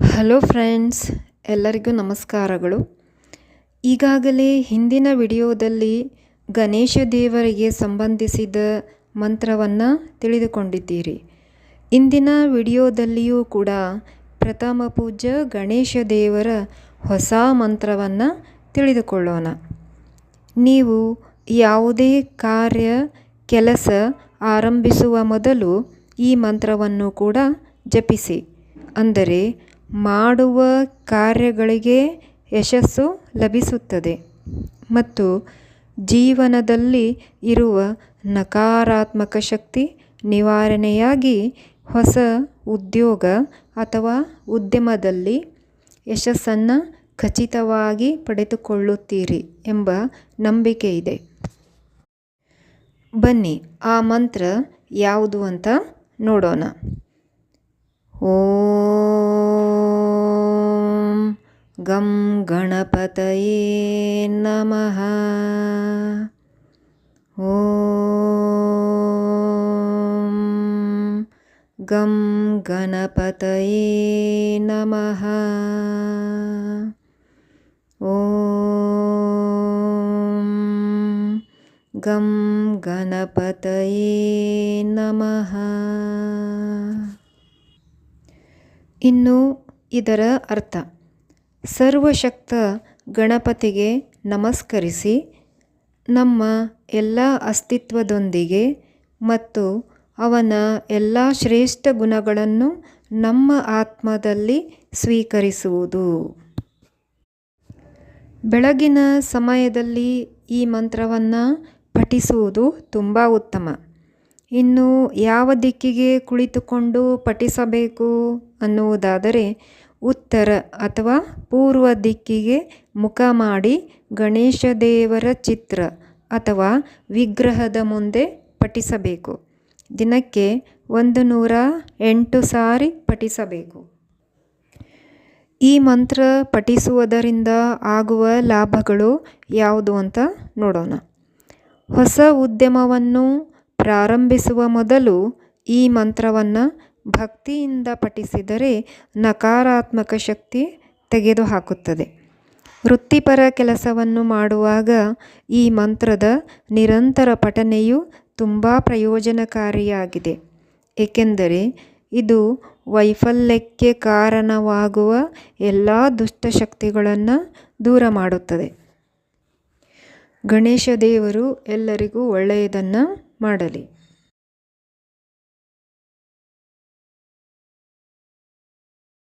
Hello friends ಎಲ್ಲರಿಗೂ ನಮಸ್ಕಾರಗಳು. ಈಗಾಗಲೇ ಹಿಂದಿನ ವಿಡಿಯೋದಲ್ಲಿ ಗಣೇಶ ದೇವರಿಗೆ ಸಂಬಂಧಿಸಿದ ಮಂತ್ರವನ್ನು ತಿಳಿದುಕೊಂಡಿದ್ದೀರಿ. ಇಂದಿನ ವಿಡಿಯೋದಲ್ಲಿಯೂ ಕೂಡ ಪ್ರಥಮ ಪೂಜ್ಯ ಗಣೇಶ ದೇವರ ಹೊಸ ಮಂತ್ರವನ್ನು ತಿಳಿದುಕೊಳ್ಳೋಣ. ನೀವು ಯಾವುದೇ ಕಾರ್ಯ, ಕೆಲಸ ಆರಂಭಿಸುವ ಮೊದಲು ಈ ಮಂತ್ರವನ್ನು ಕೂಡ ಜಪಿಸಿ. ಅಂದರೆ ಮಾಡುವ ಕಾರ್ಯಗಳಿಗೆ ಯಶಸ್ಸು ಲಭಿಸುತ್ತದೆ ಮತ್ತು ಜೀವನದಲ್ಲಿ ಇರುವ ನಕಾರಾತ್ಮಕ ಶಕ್ತಿ ನಿವಾರಣೆಯಾಗಿ ಹೊಸ ಉದ್ಯೋಗ ಅಥವಾ ಉದ್ಯಮದಲ್ಲಿ ಯಶಸ್ಸನ್ನು ಖಚಿತವಾಗಿ ಪಡೆದುಕೊಳ್ಳುತ್ತೀರಿ ಎಂಬ ನಂಬಿಕೆ ಇದೆ ಬನ್ನಿ, ಆ ಮಂತ್ರ ಯಾವುದು ಅಂತ ನೋಡೋಣ. ॐ गं गणपतये नमः। ॐ गं गणपतये नमः। ॐ गं गणपतये नमः। ಇನ್ನು ಇದರ ಅರ್ಥ. ಸರ್ವಶಕ್ತ ಗಣಪತಿಗೆ ನಮಸ್ಕರಿಸಿ, ನಮ್ಮ ಎಲ್ಲ ಅಸ್ತಿತ್ವದೊಂದಿಗೆ ಮತ್ತು ಅವನ ಎಲ್ಲ ಶ್ರೇಷ್ಠ ಗುಣಗಳನ್ನು ನಮ್ಮ ಆತ್ಮದಲ್ಲಿ ಸ್ವೀಕರಿಸುವುದು. ಬೆಳಗಿನ ಸಮಯದಲ್ಲಿ ಈ ಮಂತ್ರವನ್ನು ಪಠಿಸುವುದು ತುಂಬ ಉತ್ತಮ. ಇನ್ನು ಯಾವ ದಿಕ್ಕಿಗೆ ಕುಳಿತುಕೊಂಡು ಪಠಿಸಬೇಕು ಅನ್ನುವುದಾದರೆ ಉತ್ತರ ಅಥವಾ ಪೂರ್ವ ದಿಕ್ಕಿಗೆ ಮುಖ ಮಾಡಿ ಗಣೇಶ ದೇವರ ಚಿತ್ರ ಅಥವಾ ವಿಗ್ರಹದ ಮುಂದೆ ಪಠಿಸಬೇಕು. ದಿನಕ್ಕೆ ಒಂದು ನೂರ ಎಂಟು ಸಾರಿ ಪಠಿಸಬೇಕು. ಈ ಮಂತ್ರ ಪಠಿಸುವುದರಿಂದ ಆಗುವ ಲಾಭಗಳು ಯಾವುದು ಅಂತ ನೋಡೋಣ. ಹೊಸ ಉದ್ಯಮವನ್ನು ಪ್ರಾರಂಭಿಸುವ ಮೊದಲು ಈ ಮಂತ್ರವನ್ನು ಭಕ್ತಿಯಿಂದ ಪಠಿಸಿದರೆ ನಕಾರಾತ್ಮಕ ಶಕ್ತಿ ತೆಗೆದುಹಾಕುತ್ತದೆ. ವೃತ್ತಿಪರ ಕೆಲಸವನ್ನು ಮಾಡುವಾಗ ಈ ಮಂತ್ರದ ನಿರಂತರ ಪಠನೆಯು ತುಂಬ ಪ್ರಯೋಜನಕಾರಿಯಾಗಿದೆ. ಏಕೆಂದರೆ ಇದು ವೈಫಲ್ಯಕ್ಕೆ ಕಾರಣವಾಗುವ ಎಲ್ಲ ದುಷ್ಟಶಕ್ತಿಗಳನ್ನು ದೂರ ಮಾಡುತ್ತದೆ. ಗಣೇಶ ದೇವರು ಎಲ್ಲರಿಗೂ ಒಳ್ಳೆಯದನ್ನು ಮಾಡಲಿ.